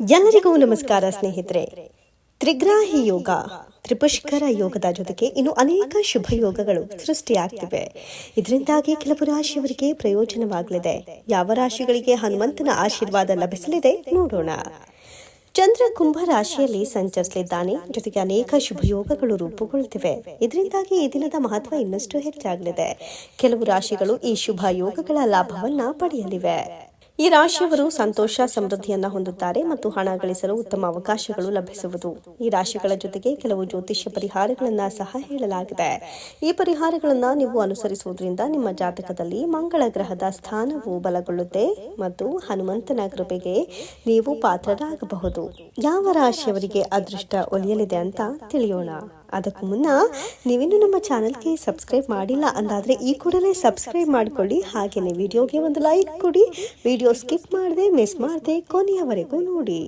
ಎಲ್ಲರಿಗೂ ನಮಸ್ಕಾರ, ಸ್ನೇಹಿತರೆ. ತ್ರಿಗ್ರಾಹಿ ಯೋಗ, ತ್ರಿಪುಷ್ಕರ ಯೋಗದ ಜೊತೆಗೆ ಇನ್ನು ಅನೇಕ ಶುಭ ಯೋಗಗಳು ಸೃಷ್ಟಿಯಾಗ್ತಿವೆ. ಇದರಿಂದಾಗಿ ಕೆಲವು ರಾಶಿಯವರಿಗೆ ಪ್ರಯೋಜನವಾಗಲಿದೆ. ಯಾವ ರಾಶಿಗಳಿಗೆ ಹನುಮಂತನ ಆಶೀರ್ವಾದ ಲಭಿಸಲಿದೆ ನೋಡೋಣ. ಚಂದ್ರ ಕುಂಭ ರಾಶಿಯಲ್ಲಿ ಸಂಚರಿಸಲಿದ್ದಾನೆ. ಜೊತೆಗೆ ಅನೇಕ ಶುಭ ಯೋಗಗಳು ರೂಪುಗೊಳ್ಳುತ್ತಿವೆ. ಇದರಿಂದಾಗಿ ಈ ದಿನದ ಮಹತ್ವ ಇನ್ನಷ್ಟು ಹೆಚ್ಚಾಗಲಿದೆ. ಕೆಲವು ರಾಶಿಗಳು ಈ ಶುಭ ಯೋಗಗಳ ಲಾಭವನ್ನ ಪಡೆಯಲಿವೆ. ಈ ರಾಶಿಯವರು ಸಂತೋಷ, ಸಮೃದ್ಧಿಯನ್ನ ಹೊಂದುತ್ತಾರೆ ಮತ್ತು ಹಣ ಗಳಿಸಲು ಉತ್ತಮ ಅವಕಾಶಗಳು ಲಭಿಸುವುದು. ಈ ರಾಶಿಗಳ ಜೊತೆಗೆ ಕೆಲವು ಜ್ಯೋತಿಷ್ಯ ಪರಿಹಾರಗಳನ್ನ ಸಹ ಹೇಳಲಾಗಿದೆ. ಈ ಪರಿಹಾರಗಳನ್ನ ನೀವು ಅನುಸರಿಸುವುದರಿಂದ ನಿಮ್ಮ ಜಾತಕದಲ್ಲಿ ಮಂಗಳ ಗ್ರಹದ ಸ್ಥಾನವು ಬಲಗೊಳ್ಳುತ್ತೆ ಮತ್ತು ಹನುಮಂತನ ಕೃಪೆಗೆ ನೀವು ಪಾತ್ರರಾಗಬಹುದು. ಯಾವ ರಾಶಿಯವರಿಗೆ ಅದೃಷ್ಟ ಒಲಿಯಲಿದೆ ಅಂತ ತಿಳಿಯೋಣ. ಅದಕ್ಕೂ ಮುನ್ನ ನೀವಿನ್ನು ನಮ್ಮ ಚಾನಲ್ಗೆ ಸಬ್ಸ್ಕ್ರೈಬ್ ಮಾಡಿಲ್ಲ ಅಂದಾದರೆ ಈ ಕೂಡಲೇ ಸಬ್ಸ್ಕ್ರೈಬ್ ಮಾಡಿಕೊಳ್ಳಿ. ಹಾಗೆಯೇ ವಿಡಿಯೋಗೆ ಒಂದು ಲೈಕ್ ಕೊಡಿ. ವಿಡಿಯೋ ಸ್ಕಿಪ್ ಮಾಡದೆ, ಮಿಸ್ ಮಾಡದೆ ಕೊನೆಯವರೆಗೂ ನೋಡಿ.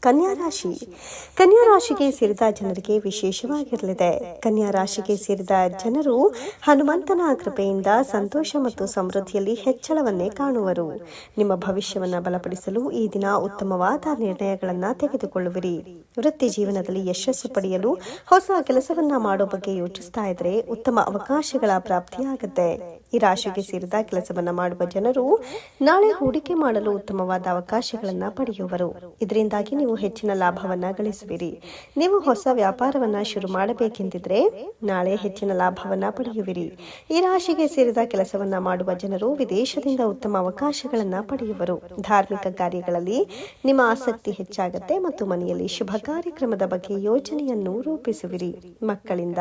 ಕನ್ಯಾ ರಾಶಿ. ಕನ್ಯಾ ರಾಶಿಗೆ ಸೇರಿದ ಜನರಿಗೆ ವಿಶೇಷವಾಗಿರಲಿದೆ. ಕನ್ಯಾ ರಾಶಿಗೆ ಸೇರಿದ ಜನರು ಹನುಮಂತನ ಕೃಪೆಯಿಂದ ಸಂತೋಷ ಮತ್ತು ಸಮೃದ್ಧಿಯಲ್ಲಿ ಹೆಚ್ಚಳವನ್ನೇ ಕಾಣುವರು. ನಿಮ್ಮ ಭವಿಷ್ಯವನ್ನು ಬಲಪಡಿಸಲು ಈ ದಿನ ಉತ್ತಮವಾದ ನಿರ್ಣಯಗಳನ್ನು ತೆಗೆದುಕೊಳ್ಳುವಿರಿ. ವೃತ್ತಿ ಜೀವನದಲ್ಲಿ ಯಶಸ್ಸು ಪಡೆಯಲು ಹೊಸ ಕೆಲಸವನ್ನ ಮಾಡೋ ಬಗ್ಗೆ ಯೋಚಿಸ್ತಾ ಇದ್ರೆ ಉತ್ತಮ ಅವಕಾಶಗಳ ಪ್ರಾಪ್ತಿಯಾಗುತ್ತೆ. ಈ ರಾಶಿಗೆ ಸೇರಿದ ಕೆಲಸವನ್ನ ಮಾಡುವ ಜನರು ನಾಳೆ ಹೂಡಿಕೆ ಮಾಡಲು ಉತ್ತಮವಾದ ಅವಕಾಶಗಳನ್ನ ಪಡೆಯುವರು. ಇದರಿಂದಾಗಿ ನೀವು ಹೆಚ್ಚಿನ ಲಾಭವನ್ನ ಗಳಿಸುವಿರಿ. ನೀವು ಹೊಸ ವ್ಯಾಪಾರವನ್ನ ಶುರು ಮಾಡಬೇಕೆಂದಿದ್ರೆ ನಾಳೆ ಹೆಚ್ಚಿನ ಲಾಭವನ್ನ ಪಡೆಯುವಿರಿ. ಈ ರಾಶಿಗೆ ಸೇರಿದ ಕೆಲಸವನ್ನ ಮಾಡುವ ಜನರು ವಿದೇಶದಿಂದ ಉತ್ತಮ ಅವಕಾಶಗಳನ್ನ ಪಡೆಯುವರು. ಧಾರ್ಮಿಕ ಕಾರ್ಯಗಳಲ್ಲಿ ನಿಮ್ಮ ಆಸಕ್ತಿ ಹೆಚ್ಚಾಗುತ್ತೆ ಮತ್ತು ಮನೆಯಲ್ಲಿ ಶುಭ ಕಾರ್ಯಕ್ರಮದ ಬಗ್ಗೆ ಯೋಜನೆಯನ್ನು ರೂಪಿಸುವಿರಿ. ಮಕ್ಕಳಿಂದ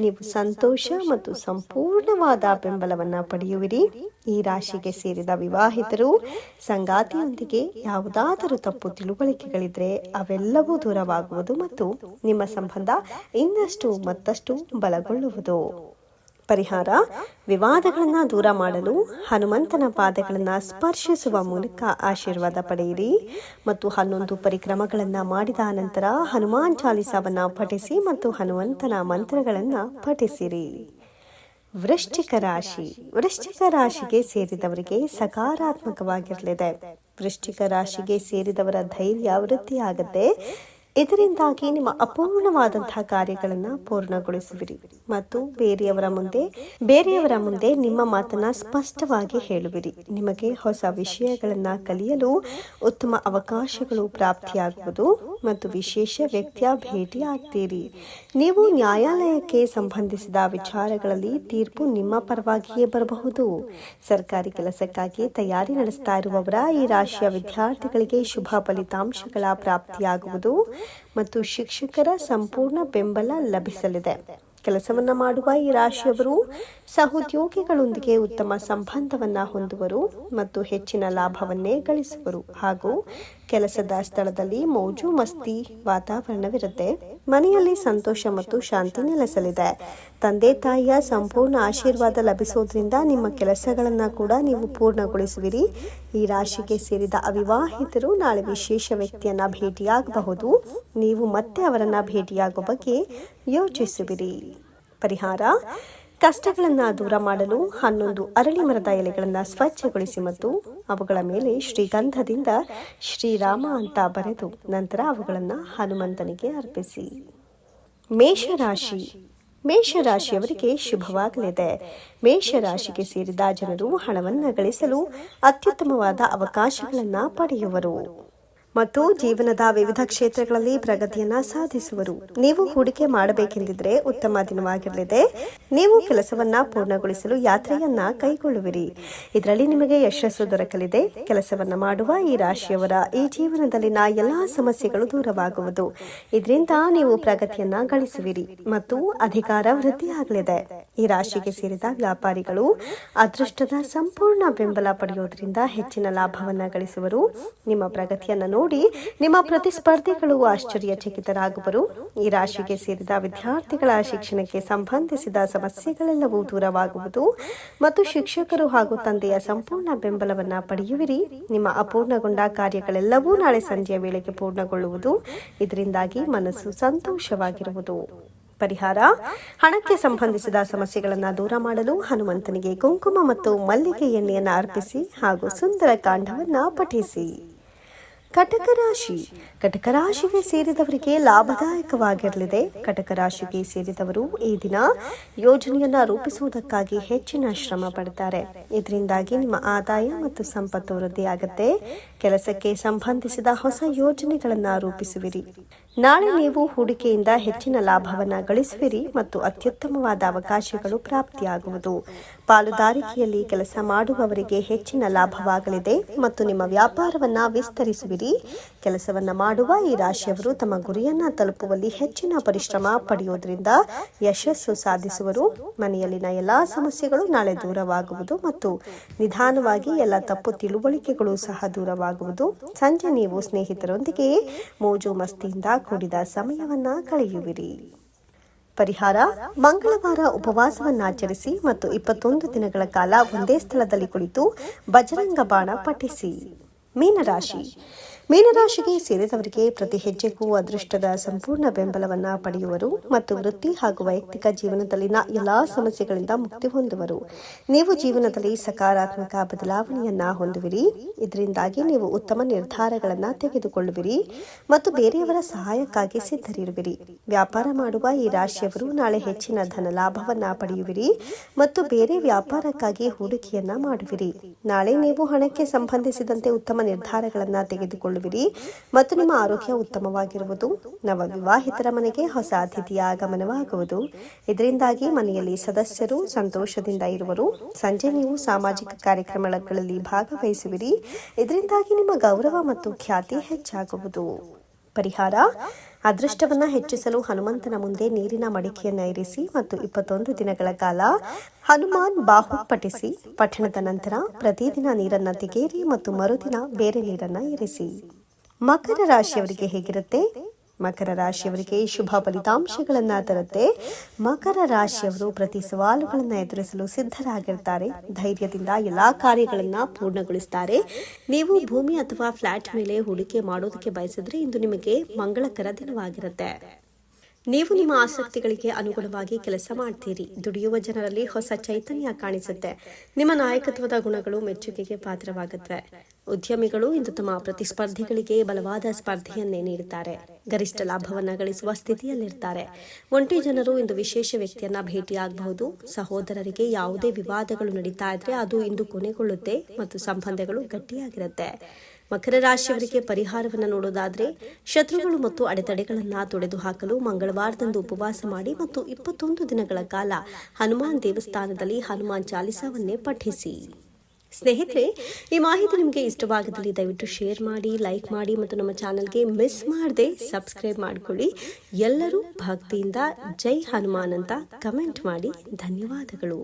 ನೀವು ಸಂತೋಷ ಮತ್ತು ಸಂಪೂರ್ಣವಾದ ಬೆಂಬಲವನ್ನ ಪಡೆಯುವಿರಿ. ಈ ರಾಶಿಗೆ ಸೇರಿದ ವಿವಾಹಿತರು ಸಂಗಾತಿಯೊಂದಿಗೆ ಯಾವುದಾದರೂ ತಪ್ಪು ತಿಳುವಳಿಕೆಗಳಿದ್ರೆ ಅವೆಲ್ಲವೂ ದೂರವಾಗುವುದು ಮತ್ತು ನಿಮ್ಮ ಸಂಬಂಧ ಇನ್ನಷ್ಟು ಮತ್ತಷ್ಟು ಬಲಗೊಳ್ಳುವುದು. ಪರಿಹಾರ, ವಿವಾದಗಳನ್ನು ದೂರ ಮಾಡಲು ಹನುಮಂತನ ಪಾದಗಳನ್ನು ಸ್ಪರ್ಶಿಸುವ ಮೂಲಕ ಆಶೀರ್ವಾದ ಪಡೆಯಿರಿ ಮತ್ತು ಹನ್ನೊಂದು ಪರಿಕ್ರಮಗಳನ್ನು ಮಾಡಿದ ನಂತರ ಹನುಮಾನ್ ಚಾಲಿಸಾವನ್ನು ಪಠಿಸಿ ಮತ್ತು ಹನುಮಂತನ ಮಂತ್ರಗಳನ್ನು ಪಠಿಸಿರಿ. ವೃಶ್ಚಿಕ ರಾಶಿ, ವೃಶ್ಚಿಕ ರಾಶಿಗೆ ಸೇರಿದವರಿಗೆ ಸಕಾರಾತ್ಮಕವಾಗಿರಲಿದೆ. ವೃಶ್ಚಿಕ ರಾಶಿಗೆ ಸೇರಿದವರ ಧೈರ್ಯ ವೃದ್ಧಿಯಾಗುತ್ತೆ. ಇದರಿಂದಾಗಿ ನಿಮ್ಮ ಅಪೂರ್ಣವಾದಂತಹ ಕಾರ್ಯಗಳನ್ನು ಪೂರ್ಣಗೊಳಿಸುವಿರಿ. ಮತ್ತು ಬೇರೆಯವರ ಮುಂದೆ ಬೇರೆಯವರ ಮುಂದೆ ನಿಮ್ಮ ಮಾತನ್ನ ಸ್ಪಷ್ಟವಾಗಿ ಹೇಳುವಿರಿ. ನಿಮಗೆ ಹೊಸ ವಿಷಯಗಳನ್ನು ಕಲಿಯಲು ಉತ್ತಮ ಅವಕಾಶಗಳು ಪ್ರಾಪ್ತಿಯಾಗುವುದು ಮತ್ತು ವಿಶೇಷ ವ್ಯಕ್ತಿಯ ಭೇಟಿ ಆಗ್ತೀರಿ. ನೀವು ನ್ಯಾಯಾಲಯಕ್ಕೆ ಸಂಬಂಧಿಸಿದ ವಿಚಾರಗಳಲ್ಲಿ ತೀರ್ಪು ನಿಮ್ಮ ಪರವಾಗಿಯೇ ಬರಬಹುದು. ಸರ್ಕಾರಿ ಕೆಲಸಕ್ಕಾಗಿ ತಯಾರಿ ನಡೆಸ್ತಾ ಇರುವವರ ಈ ರಾಶಿಯ ವಿದ್ಯಾರ್ಥಿಗಳಿಗೆ ಶುಭ ಫಲಿತಾಂಶಗಳ ಪ್ರಾಪ್ತಿಯಾಗುವುದು. ಮತ್ತು ಶಿಕ್ಷಕರ ಸಂಪೂರ್ಣ ಬೆಂಬಲ ಲಭಿಸಲಿದೆ. ಕೆಲಸವನ್ನ ಮಾಡುವ ಈ ರಾಶಿಯವರು ಸಹೋದ್ಯೋಗಿಗಳೊಂದಿಗೆ ಉತ್ತಮ ಸಂಬಂಧವನ್ನ ಹೊಂದುವರು ಮತ್ತು ಹೆಚ್ಚಿನ ಲಾಭವನ್ನೇ ಗಳಿಸುವರು. ಹಾಗೂ ಕೆಲಸದ ಸ್ಥಳದಲ್ಲಿ ಮೌಜು, ಮಸ್ತಿ, ವಾತಾವರಣವಿರುತ್ತೆ. ಮನೆಯಲ್ಲಿ ಸಂತೋಷ ಮತ್ತು ಶಾಂತಿ ನೆಲೆಸಲಿದೆ. ತಂದೆ, ತಾಯಿಯ ಸಂಪೂರ್ಣ ಆಶೀರ್ವಾದ ಲಭಿಸೋದ್ರಿಂದ ನಿಮ್ಮ ಕೆಲಸಗಳನ್ನ ಕೂಡ ನೀವು ಪೂರ್ಣಗೊಳಿಸುವಿರಿ. ಈ ರಾಶಿಗೆ ಸೇರಿದ ಅವಿವಾಹಿತರು ನಾಳೆ ವಿಶೇಷ ವ್ಯಕ್ತಿಯನ್ನ ಭೇಟಿಯಾಗಬಹುದು. ನೀವು ಮತ್ತೆ ಅವರನ್ನ ಭೇಟಿಯಾಗುವ ಬಗ್ಗೆ ಯೋಚಿಸುವಿರಿ. ಪರಿಹಾರ. ಕಷ್ಟಗಳನ್ನು ದೂರ ಮಾಡಲು ಹನ್ನೊಂದು ಅರಳಿ ಮರದ ಎಲೆಗಳನ್ನು ಸ್ವಚ್ಛಗೊಳಿಸಿ ಮತ್ತು ಅವುಗಳ ಮೇಲೆ ಶ್ರೀಗಂಧದಿಂದ ಶ್ರೀರಾಮ ಅಂತ ಬರೆದು ನಂತರ ಅವುಗಳನ್ನು ಹನುಮಂತನಿಗೆ ಅರ್ಪಿಸಿ. ಮೇಷರಾಶಿ. ಮೇಷರಾಶಿಯವರಿಗೆ ಶುಭವಾಗಲಿದೆ. ಮೇಷರಾಶಿಗೆ ಸೇರಿದ ಜನರು ಹಣವನ್ನು ಗಳಿಸಲು ಅತ್ಯುತ್ತಮವಾದ ಅವಕಾಶಗಳನ್ನು ಪಡೆಯುವರು. ಮತ್ತು ಜೀವನದ ವಿವಿಧ ಕ್ಷೇತ್ರಗಳಲ್ಲಿ ಪ್ರಗತಿಯನ್ನ ಸಾಧಿಸುವರು. ನೀವು ಹೂಡಿಕೆ ಮಾಡಬೇಕೆಂದಿದ್ರೆ ಉತ್ತಮ ದಿನವಾಗಿರಲಿದೆ. ನೀವು ಕೆಲಸವನ್ನ ಪೂರ್ಣಗೊಳಿಸಲು ಯಾತ್ರೆಯನ್ನ ಕೈಗೊಳ್ಳುವಿರಿ. ಇದರಲ್ಲಿ ನಿಮಗೆ ಯಶಸ್ಸು ದೊರಕಲಿದೆ. ಕೆಲಸವನ್ನ ಮಾಡುವ ಈ ರಾಶಿಯವರ ಈ ಜೀವನದಲ್ಲಿನ ಎಲ್ಲಾ ಸಮಸ್ಯೆಗಳು ದೂರವಾಗುವುದು. ಇದರಿಂದ ನೀವು ಪ್ರಗತಿಯನ್ನ ಗಳಿಸುವಿರಿ ಮತ್ತು ಅಧಿಕಾರ ವೃದ್ಧಿಯಾಗಲಿದೆ ಈ ರಾಶಿಗೆ ಸೇರಿದ ವ್ಯಾಪಾರಿಗಳು ಅದೃಷ್ಟದ ಸಂಪೂರ್ಣ ಬೆಂಬಲ ಪಡೆಯುವುದರಿಂದ ಹೆಚ್ಚಿನ ಲಾಭವನ್ನ ಗಳಿಸುವರು. ನಿಮ್ಮ ಪ್ರಗತಿಯನ್ನ ನೋಡಿ ನಿಮ್ಮ ಪ್ರತಿಸ್ಪರ್ಧಿಗಳು ಆಶ್ಚರ್ಯಚಕಿತರಾಗುವರು. ಈ ರಾಶಿಗೆ ಸೇರಿದ ವಿದ್ಯಾರ್ಥಿಗಳ ಶಿಕ್ಷಣಕ್ಕೆ ಸಂಬಂಧಿಸಿದ ಸಮಸ್ಯೆಗಳೆಲ್ಲವೂ ದೂರವಾಗುವುದು. ಮತ್ತು ಶಿಕ್ಷಕರು ಹಾಗೂ ತಂದೆಯ ಸಂಪೂರ್ಣ ಬೆಂಬಲವನ್ನ ಪಡೆಯುವಿರಿ. ನಿಮ್ಮ ಅಪೂರ್ಣಗೊಂಡ ಕಾರ್ಯಗಳೆಲ್ಲವೂ ನಾಳೆ ಸಂಜೆಯ ವೇಳೆಗೆ ಪೂರ್ಣಗೊಳ್ಳುವುದು. ಇದರಿಂದಾಗಿ ಮನಸ್ಸು ಸಂತೋಷವಾಗಿರುವುದು. ಪರಿಹಾರ? ಹಣಕ್ಕೆ ಸಂಬಂಧಿಸಿದ ಸಮಸ್ಯೆಗಳನ್ನು ದೂರ ಮಾಡಲು ಹನುಮಂತನಿಗೆ ಕುಂಕುಮ ಮತ್ತು ಮಲ್ಲಿಗೆ ಎಣ್ಣೆಯನ್ನು ಅರ್ಪಿಸಿ ಹಾಗೂ ಸುಂದರ ಕಾಂಡವನ್ನು ಪಠಿಸಿ. ಕಟಕ ರಾಶಿ ಕಟಕ ರಾಶಿಗೆ ಸೇರಿದವರಿಗೆ ಲಾಭದಾಯಕವಾಗಿರಲಿದೆ. ಕಟಕ ರಾಶಿಗೆ ಸೇರಿದವರು ಈ ದಿನ ಯೋಜನೆಯನ್ನ ರೂಪಿಸುವುದಕ್ಕಾಗಿ ಹೆಚ್ಚಿನ ಶ್ರಮ ಪಡ್ತಾರೆ. ಇದರಿಂದಾಗಿ ನಿಮ್ಮ ಆದಾಯ ಮತ್ತು ಸಂಪತ್ತು ವೃದ್ಧಿಯಾಗುತ್ತೆ. ಕೆಲಸಕ್ಕೆ ಸಂಬಂಧಿಸಿದ ಹೊಸ ಯೋಜನೆಗಳನ್ನ ರೂಪಿಸುವಿರಿ. ನಾಳೆ ನೀವು ಹೂಡಿಕೆಯಿಂದ ಹೆಚ್ಚಿನ ಲಾಭವನ್ನು ಗಳಿಸುವಿರಿ ಮತ್ತು ಅತ್ಯುತ್ತಮವಾದ ಅವಕಾಶಗಳು ಪ್ರಾಪ್ತಿಯಾಗುವುದು. ಪಾಲುದಾರಿಕೆಯಲ್ಲಿ ಕೆಲಸ ಮಾಡುವವರಿಗೆ ಹೆಚ್ಚಿನ ಲಾಭವಾಗಲಿದೆ ಮತ್ತು ನಿಮ್ಮ ವ್ಯಾಪಾರವನ್ನ ವಿಸ್ತರಿಸುವಿರಿ. ಕೆಲಸವನ್ನ ಮಾಡುವ ಈ ರಾಶಿಯವರು ತಮ್ಮ ಗುರಿಯನ್ನ ತಲುಪುವಲ್ಲಿ ಹೆಚ್ಚಿನ ಪರಿಶ್ರಮ ಪಡೆಯುವುದರಿಂದ ಯಶಸ್ಸು ಸಾಧಿಸುವರು. ಮನೆಯಲ್ಲಿನ ಎಲ್ಲಾ ಸಮಸ್ಯೆಗಳು ನಾಳೆ ದೂರವಾಗುವುದು ಮತ್ತು ನಿಧಾನವಾಗಿ ಎಲ್ಲ ತಪ್ಪು ತಿಳುವಳಿಕೆಗಳು ಸಹ ದೂರವಾಗುವುದು. ಸಂಜೆ ನೀವು ಸ್ನೇಹಿತರೊಂದಿಗೆ ಮೋಜು ಮಸ್ತಿಯಿಂದ ಕೂಡಿದ ಸಮಯವನ್ನ ಕಳೆಯುವಿರಿ. ಪರಿಹಾರ, ಮಂಗಳವಾರ ಉಪವಾಸವನ್ನಾಚರಿಸಿ ಮತ್ತು ಇಪ್ಪತ್ತೊಂದು ದಿನಗಳ ಕಾಲ ಒಂದೇ ಸ್ಥಳದಲ್ಲಿ ಕುಳಿತು ಬಜರಂಗ ಬಾಣ ಪಠಿಸಿ. ಮೀನರಾಶಿ ಮೀನರಾಶಿಗೆ ಸೇರಿದವರಿಗೆ ಪ್ರತಿ ಹೆಜ್ಜೆಗೂ ಅದೃಷ್ಟದ ಸಂಪೂರ್ಣ ಬೆಂಬಲವನ್ನ ಪಡೆಯುವರು ಮತ್ತು ವೃತ್ತಿ ಹಾಗೂ ವೈಯಕ್ತಿಕ ಜೀವನದಲ್ಲಿನ ಎಲ್ಲಾ ಸಮಸ್ಯೆಗಳಿಂದ ಮುಕ್ತಿ ಹೊಂದುವರು. ನೀವು ಜೀವನದಲ್ಲಿ ಸಕಾರಾತ್ಮಕ ಬದಲಾವಣೆಯನ್ನ ಹೊಂದುವಿರಿ. ಇದರಿಂದಾಗಿ ನೀವು ಉತ್ತಮ ನಿರ್ಧಾರಗಳನ್ನ ತೆಗೆದುಕೊಳ್ಳುವಿರಿ ಮತ್ತು ಬೇರೆಯವರ ಸಹಾಯಕ್ಕಾಗಿ ಸಿದ್ಧರಿರುವಿರಿ. ವ್ಯಾಪಾರ ಮಾಡುವ ಈ ರಾಶಿಯವರು ನಾಳೆ ಹೆಚ್ಚಿನ ಧನ ಲಾಭವನ್ನ ಪಡೆಯುವಿರಿ ಮತ್ತು ಬೇರೆ ವ್ಯಾಪಾರಕ್ಕಾಗಿ ಹೂಡಿಕೆಯನ್ನ ಮಾಡುವಿರಿ. ನಾಳೆ ನೀವು ಹಣಕ್ಕೆ ಸಂಬಂಧಿಸಿದಂತೆ ಉತ್ತಮ ನಿರ್ಧಾರಗಳನ್ನ ತೆಗೆದುಕೊಳ್ಳುವಿರಿ. ಮತ್ತು ನಿಮ್ಮ ಆರೋಗ್ಯ ಉತ್ತಮವಾಗಿರುವುದು ನವ ವಿವಾಹಿತರ ಮನೆಗೆ ಹೊಸ ಅತಿಥಿಯ ಆಗಮನವಾಗುವುದು. ಇದರಿಂದಾಗಿ ಮನೆಯಲ್ಲಿ ಸದಸ್ಯರು ಸಂತೋಷದಿಂದ ಇರುವರು. ಸಂಜೆ ನೀವು ಸಾಮಾಜಿಕ ಕಾರ್ಯಕ್ರಮಗಳಲ್ಲಿ ಭಾಗವಹಿಸುವಿರಿ. ಇದರಿಂದಾಗಿ ನಿಮ್ಮ ಗೌರವ ಮತ್ತು ಖ್ಯಾತಿ ಹೆಚ್ಚಾಗುವುದು. ಪರಿಹಾರ. ಅದೃಷ್ಟವನ್ನ ಹೆಚ್ಚಿಸಲು ಹನುಮಂತನ ಮುಂದೆ ನೀರಿನ ಮಡಿಕೆಯನ್ನ ಇರಿಸಿ ಮತ್ತು ಇಪ್ಪತ್ತೊಂದು ದಿನಗಳ ಕಾಲ ಹನುಮಾನ್ ಬಾಹು ಪಠಿಸಿ, ಪಠಣದ ನಂತರ ಪ್ರತಿದಿನ ನೀರನ್ನ ತೆಗೆಯಿರಿ ಮತ್ತು ಮರುದಿನ ಬೇರೆ ನೀರನ್ನ ಇರಿಸಿ. ಮಕರ ರಾಶಿಯವರಿಗೆ ಹೇಗಿರುತ್ತೆ? ಮಕರ ರಾಶಿಯವರಿಗೆ ಶುಭ ಫಲಿತಾಂಶಗಳನ್ನ ತರುತ್ತೆ. ಮಕರ ರಾಶಿಯವರು ಪ್ರತಿ ಸವಾಲುಗಳನ್ನ ಎದುರಿಸಲು ಸಿದ್ಧರಾಗಿರ್ತಾರೆ. ಧೈರ್ಯದಿಂದ ಎಲ್ಲಾ ಕಾರ್ಯಗಳನ್ನ ಪೂರ್ಣಗೊಳಿಸ್ತಾರೆ. ನೀವು ಭೂಮಿ ಅಥವಾ ಫ್ಲಾಟ್ ಮೇಲೆ ಹೂಡಿಕೆ ಮಾಡೋದಕ್ಕೆ ಬಯಸಿದ್ರೆ ಇಂದು ನಿಮಗೆ ಮಂಗಳಕರ ದಿನವಾಗಿರುತ್ತೆ. ನೀವು ನಿಮ್ಮ ಆಸಕ್ತಿಗಳಿಗೆ ಅನುಗುಣವಾಗಿ ಕೆಲಸ ಮಾಡ್ತೀರಿ. ದುಡಿಯುವ ಜನರಲ್ಲಿ ಹೊಸ ಚೈತನ್ಯ ಕಾಣಿಸುತ್ತೆ. ನಿಮ್ಮ ನಾಯಕತ್ವದ ಗುಣಗಳು ಮೆಚ್ಚುಗೆಗೆ ಪಾತ್ರವಾಗುತ್ತವೆ ಉದ್ಯಮಿಗಳು ಇಂದು ತಮ್ಮ ಪ್ರತಿಸ್ಪರ್ಧಿಗಳಿಗೆ ಬಲವಾದ ಸ್ಪರ್ಧೆಯನ್ನೇ ನೀಡುತ್ತಾರೆ. ಗರಿಷ್ಠ ಲಾಭವನ್ನ ಗಳಿಸುವ ಸ್ಥಿತಿಯಲ್ಲಿರ್ತಾರೆ. ಒಂಟಿ ಜನರು ಇಂದು ವಿಶೇಷ ವ್ಯಕ್ತಿಯನ್ನ ಭೇಟಿಯಾಗಬಹುದು. ಸಹೋದರರಿಗೆ ಯಾವುದೇ ವಿವಾದಗಳು ನಡೀತಾ ಇದ್ರೆ ಅದು ಇಂದು ಕೊನೆಗೊಳ್ಳುತ್ತೆ ಮತ್ತು ಸಂಬಂಧಗಳು ಗಟ್ಟಿಯಾಗಿರುತ್ತೆ. ಮಕರ ರಾಶಿಯವರಿಗೆ ಪರಿಹಾರವನ್ನು ನೋಡೋದಾದ್ರೆ ಶತ್ರುಗಳು ಮತ್ತು ಅಡೆತಡೆಗಳನ್ನ ತೊಡೆದು ಹಾಕಲು ಮಂಗಳವಾರದಂದು ಉಪವಾಸ ಮಾಡಿ ಮತ್ತು ಇಪ್ಪತ್ತೊಂದು ದಿನಗಳ ಕಾಲ ಹನುಮಾನ್ ದೇವಸ್ಥಾನದಲ್ಲಿ ಹನುಮಾನ್ ಚಾಲಿಸಾವನ್ನೇ ಪಠಿಸಿ. ಸ್ನೇಹಿತರೆ, ಈ ಮಾಹಿತಿ ನಿಮಗೆ ಇಷ್ಟವಾಗದಲ್ಲಿ ದಯವಿಟ್ಟು ಶೇರ್ ಮಾಡಿ ಲೈಕ್ ಮಾಡಿ ಮತ್ತು ನಮ್ಮ ಚಾನಲ್ಗೆ ಮಿಸ್ ಮಾಡದೆ ಸಬ್ಸ್ಕ್ರೈಬ್ ಮಾಡಿಕೊಳ್ಳಿ. ಎಲ್ಲರೂ ಭಕ್ತಿಯಿಂದ ಜೈ ಹನುಮಾನ್ ಅಂತ ಕಮೆಂಟ್ ಮಾಡಿ. ಧನ್ಯವಾದಗಳು.